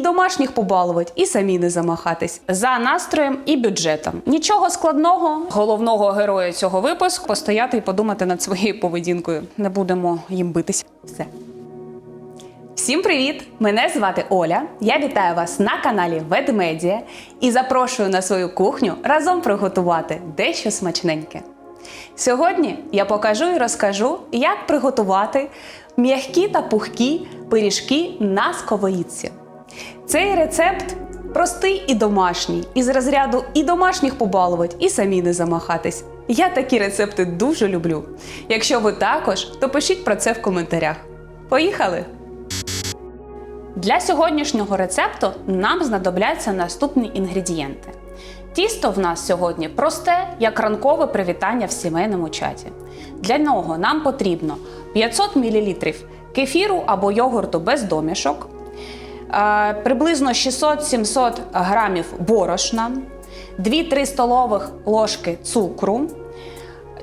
домашніх побалувати, і самі не замахатись. За настроєм і бюджетом. Нічого складного. Головного героя цього випуску постояти і подумати над своєю поведінкою. Не будемо їм битися. Все. Всім привіт! Мене звати Оля. Я вітаю вас на каналі Ведмедія і запрошую на свою кухню разом приготувати дещо смачненьке. Сьогодні я покажу і розкажу, як приготувати м'які та пухкі пиріжки на сковорідці. Цей рецепт простий і домашній, із розряду і домашніх побалувати, і самі не замахатись. Я такі рецепти дуже люблю. Якщо ви також, то пишіть про це в коментарях. Поїхали! Для сьогоднішнього рецепту нам знадобляться наступні інгредієнти. Тісто в нас сьогодні просте, як ранкове привітання в сімейному чаті. Для нього нам потрібно 500 мл кефіру або йогурту без домішок, приблизно 600-700 грамів борошна, 2-3 столових ложки цукру,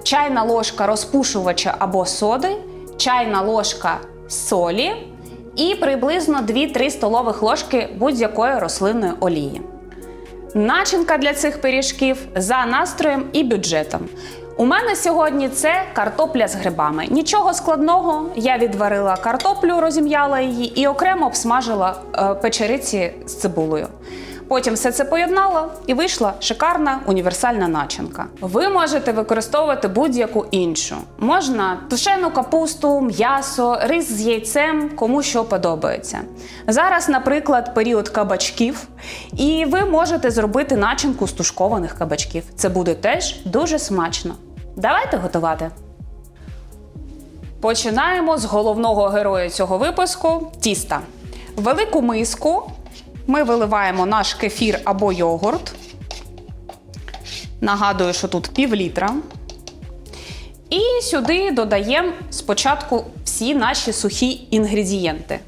чайна ложка розпушувача або соди, чайна ложка солі і приблизно 2-3 столових ложки будь-якої рослинної олії. Начинка для цих пиріжків за настроєм і бюджетом. У мене сьогодні це картопля з грибами. Нічого складного, я відварила картоплю, розім'яла її і окремо обсмажила е, печериці з цибулею. Потім все це поєднала і вийшла шикарна універсальна начинка. Ви можете використовувати будь-яку іншу. Можна тушену капусту, м'ясо, рис з яйцем, кому що подобається. Зараз, наприклад, період кабачків, і ви можете зробити начинку з тушкованих кабачків. Це буде теж дуже смачно. Давайте готувати. Починаємо з головного героя цього випуску тіста. Велику миску ми виливаємо наш кефір або йогурт. Нагадую, що тут пів літра. І сюди додаємо спочатку всі наші сухі інгредієнти.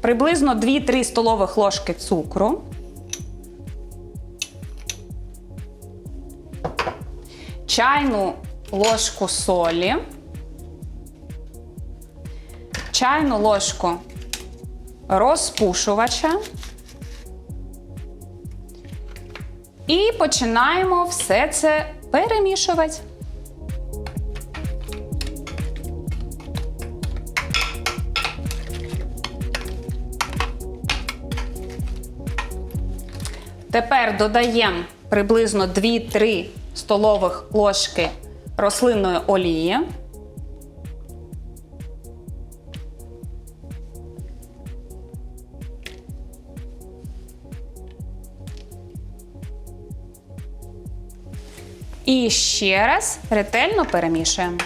Приблизно 2-3 столових ложки цукру. Чайну ложку солі. Чайну ложку розпушувача. І починаємо все це перемішувати. Тепер додаємо приблизно 2-3 столових ложки рослинної олії. І ще раз ретельно перемішуємо.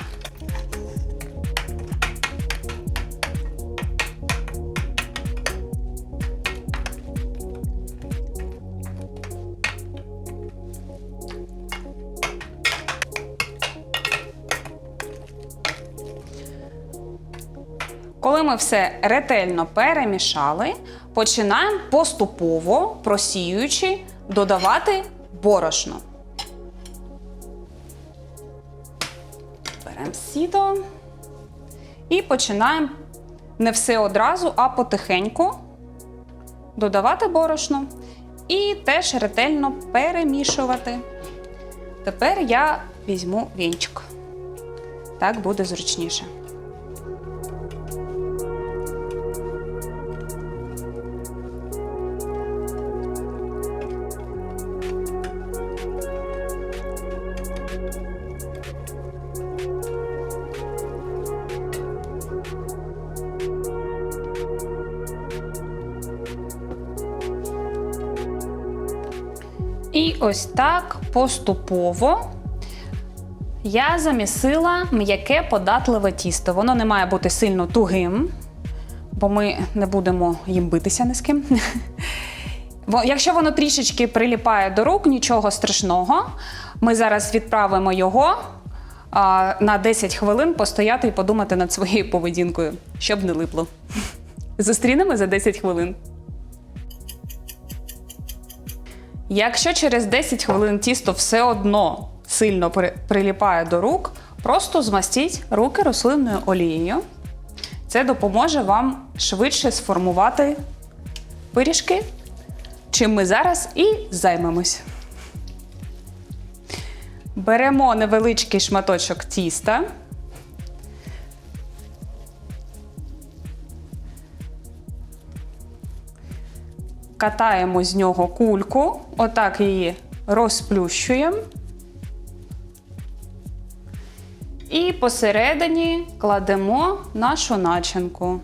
Коли ми все ретельно перемішали, починаємо поступово просіюючи додавати борошно. Беремо сідо і починаємо не все одразу, а потихеньку додавати борошно і теж ретельно перемішувати. Тепер я візьму вінчик. Так буде зручніше. І ось так поступово я замісила м'яке податливе тісто. Воно не має бути сильно тугим, бо ми не будемо їм битися ні з ким. Якщо воно трішечки приліпає до рук, нічого страшного. Ми зараз відправимо його а, на 10 хвилин постояти і подумати над своєю поведінкою, щоб не липло. Зустрінемо за 10 хвилин. Якщо через 10 хвилин тісто все одно сильно приліпає до рук, просто змастіть руки рослинною олією. Це допоможе вам швидше сформувати пиріжки, чим ми зараз і займемось. Беремо невеличкий шматочок тіста. Катаємо з нього кульку, отак її розплющуємо. І посередині кладемо нашу начинку.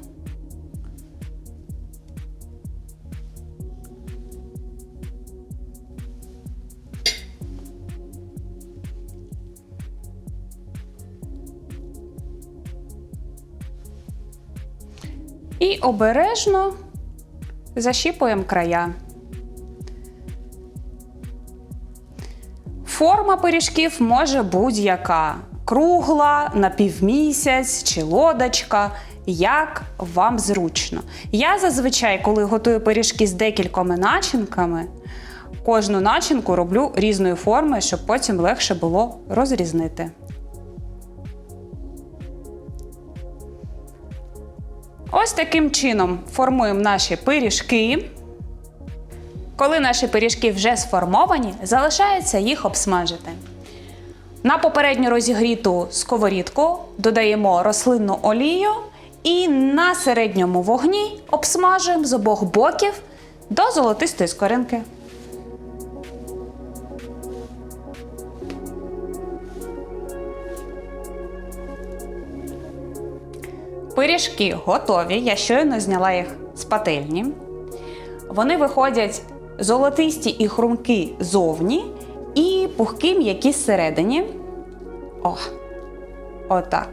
І обережно защіпуємо края. Форма пиріжків може будь-яка: кругла, напівмісяць чи лодочка. Як вам зручно. Я зазвичай, коли готую пиріжки з декількома начинками, кожну начинку роблю різної форми, щоб потім легше було розрізнити. Ось таким чином формуємо наші пиріжки. Коли наші пиріжки вже сформовані, залишається їх обсмажити. На попередньо розігріту сковорідку додаємо рослинну олію і на середньому вогні обсмажуємо з обох боків до золотистої скоринки. Пиріжки готові. Я щойно зняла їх з пательні. Вони виходять золотисті і хрумкі зовні, і пухкі м'які зсередині. О, отак.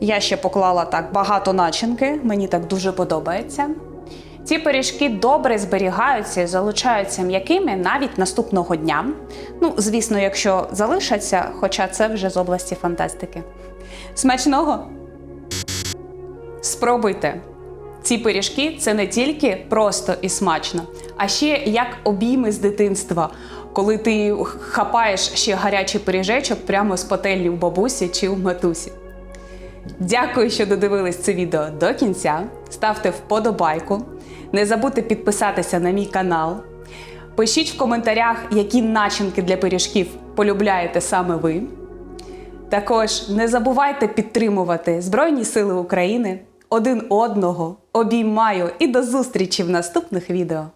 Я ще поклала так багато начинки, мені так дуже подобається. Ці пиріжки добре зберігаються і залишаються м'якими навіть наступного дня. Ну, звісно, якщо залишаться, хоча це вже з області фантастики. Смачного! Спробуйте! Ці пиріжки це не тільки просто і смачно, а ще як обійми з дитинства, коли ти хапаєш ще гарячий пиріжечок прямо з пательні у бабусі чи у матусі. Дякую, що додивились це відео до кінця. Ставте вподобайку. Не забудьте підписатися на мій канал. Пишіть в коментарях, які начинки для пиріжків полюбляєте саме ви. Також не забувайте підтримувати Збройні Сили України один одного, обіймаю і до зустрічі в наступних відео.